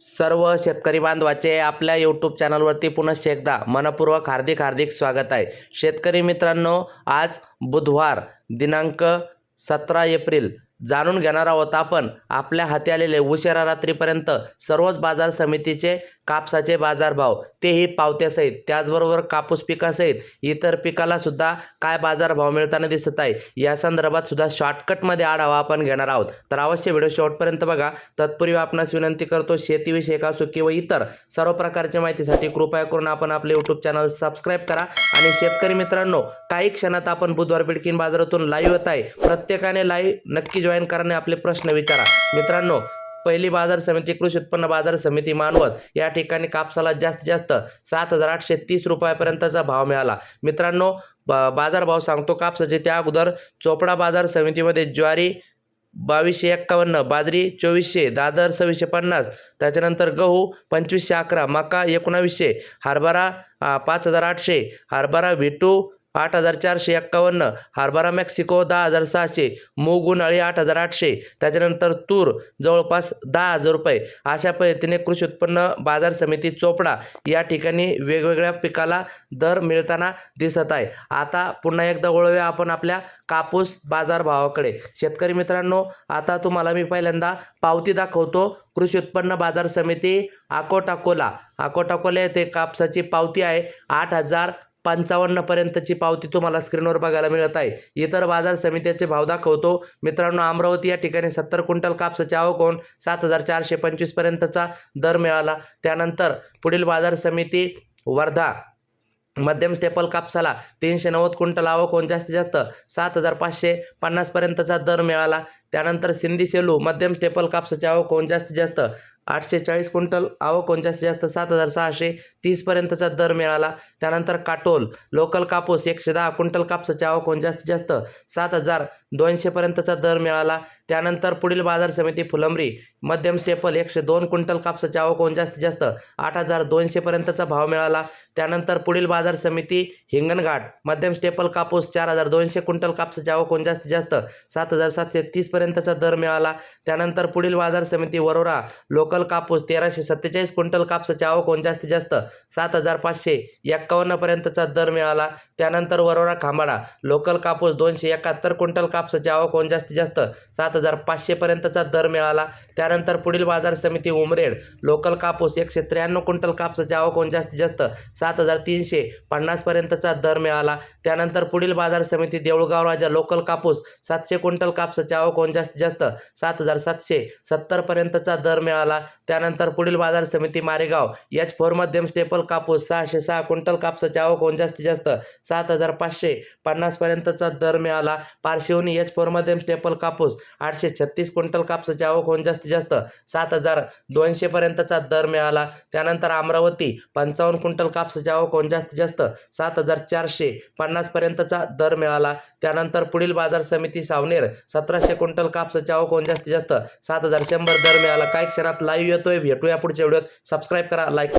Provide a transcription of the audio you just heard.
सर्व शेतकरी बांधवाचे आपल्या यूट्यूब चॅनलवरती पुनश्च एकदा मनपूर्वक हार्दिक हार्दिक स्वागत आहे. शेतकरी मित्रांनो आज बुधवार दिनांक सतरा एप्रिल जाणून घेणार आहोत आपण आपल्या हाती आलेले उशिरा रात्रीपर्यंत सर्वच बाजार समितीचे कापसाचे बाजारभाव तेही पावत्यासहित. त्याचबरोबर कापूस पिकासहित इतर पिकाला सुद्धा काय बाजारभाव मिळताना दिसत आहे या संदर्भात सुद्धा शॉर्टकटमध्ये आढावा आपण घेणार आहोत. तर अवश्य व्हिडिओ शेवटपर्यंत बघा. तत्पूर्वी आपणास विनंती करतो शेतीविषयक असो किंवा इतर सर्व प्रकारच्या माहितीसाठी कृपया करून आपण आपले यूट्यूब चॅनल सबस्क्राईब करा. आणि शेतकरी मित्रांनो काही क्षणात आपण बुधवार बिडकीन बाजारातून लाईव्ह येत आहे. प्रत्येकाने लाईव्ह नक्की जॉईन करणे आपले प्रश्न विचारा. मित्रांनो पहिली बाजार समिती कृषी उत्पन्न बाजार समिती मानवत या ठिकाणी कापसाला जास्तीत जास्त सात हजार आठशे तीस रुपयापर्यंतचा भाव मिळाला. मित्रांनो बा बाजारभाव सांगतो कापसाचे. त्या अगोदर चोपडा बाजार समितीमध्ये ज्वारी बावीसशे एक्कावन्न बाजरी चोवीसशे दादर सव्वीसशे पन्नास त्याच्यानंतर गहू पंचवीसशे अकरा मका एकोणावीसशे हरभरा पाच हजार आठशे हरभरा व्हिटू आठ हजार चारशे एक्कावन्न हरभरा मेक्सिको दहा हजार सहाशे मूग उन्हाळी आठ हजार आठशे त्याच्यानंतर तूर जवळपास दहा हजार रुपये. अशा पद्धतीने कृषी उत्पन्न बाजार समिती चोपडा या ठिकाणी वेगवेगळ्या पिकाला दर मिळताना दिसत आहे. आता पुन्हा एकदा वळूया आपण आपल्या कापूस बाजारभावाकडे. शेतकरी मित्रांनो आता तुम्हाला मी पहिल्यांदा पावती दाखवतो. कृषी उत्पन्न बाजार समिती अकोट अकोला अकोट अकोला येथे कापसाची पावती आहे आठ हजार पंचावन्नपर्यंतची पावती तुम्हाला स्क्रीनवर बघायला मिळत आहे. इतर बाजार समित्याचे भाव दाखवतो. मित्रांनो अमरावती या ठिकाणी सत्तर क्विंटल कापसाची आवक होऊन सात हजार चारशे पंचवीसपर्यंतचा दर मिळाला. त्यानंतर पुढील बाजार समिती वर्धा मध्यम स्टेपल कापसाला तीनशे नव्वद क्विंटल आवक होऊन जास्तीत जास्त सात हजार पाचशे पन्नासपर्यंतचा दर मिळाला. त्यानंतर सिंधी सेलू मध्यम स्टेपल कापसाची आवक होऊन जास्तीत जास्त आठशे चाळीस क्विंटल आवक जास्तीत जास्त सात हजार सहाशे तीसपर्यंतचा दर मिळाला. त्यानंतर काटोल लोकल कापूस एकशे दहा क्विंटल कापसाची आवक जास्तीत जास्त सात हजार दोनशेपर्यंतचा दर मिळाला. त्यानंतर पुढील बाजार समिती फुलंब्री मध्यम स्टेपल एकशे दोन क्विंटल कापसाची आवक होऊन जास्तीत जास्त आठ हजार दोनशेपर्यंतचा भाव मिळाला. त्यानंतर पुढील बाजार समिती हिंगणघाट मध्यम स्टेपल कापूस चार हजार दोनशे क्विंटल कापसाची आवक होऊन जास्तीत जास्त सात हजार सातशे तीसपर्यंतचा दर मिळाला. त्यानंतर पुढील बाजार समिती वरोरा लोकल कापूस तेराशे सत्तेचाळीस क्विंटल कापसाची आवक जास्तीत जास्त सात हजार पाचशे एक्कावन्नपर्यंतचा दर मिळाला. त्यानंतर वरोरा खांबाडा लोकल कापूस दोनशे एकाहत्तर क्विंटल कापसाची आवक होऊन जास्तीत जास्त सात हजार पाचशेपर्यंतचा दर मिळाला. त्यानंतर पुढील बाजार समिती उमरेड लोकल कापूस एकशे त्र्याण्णव क्विंटल कापसाची आवक होऊन जास्तीत जास्त सात हजार तीनशे पन्नासपर्यंतचा दर मिळाला. त्यानंतर पुढील बाजार समिती देऊळगाव राजा लोकल कापूस सातशे क्विंटल कापसाची आवक होऊन जास्तीत जास्त सात हजार सातशे सत्तरपर्यंतचा दर मिळाला. त्यानंतर पुढील बाजार समिती मारेगाव. एच फोर मध्यम स्टेपल कापूस सहाशे सहा क्विंटल कापसाची आवक होऊन जास्तीत जास्त सात हजार पाचशे पन्नासपर्यंतचा दर मिळाला. पारशिवनी एच फोर मध्यम स्टेपल कापूस आठशे छत्तीस क्विंटल कापसाची आवक होऊन जास्तीत जास्त सात हजार दोनशेपर्यंतचा दर मिळाला. त्यानंतर अमरावती पंचावन्न क्विंटल कापसाची आवक होऊन जास्तीत जास्त सात हजार चारशे पन्नासपर्यंतचा दर मिळाला. त्यानंतर पुढील बाजार समिती सावनेर सतराशे क्विंटल कापसाची आवक होऊन जास्तीत जास्त सात हजार शंभर दर मिळाला. काही क्षणात लाईव्ह येतोय भेटूया पुढच्या व्हिडिओत. सबस्क्राईब करा लाईक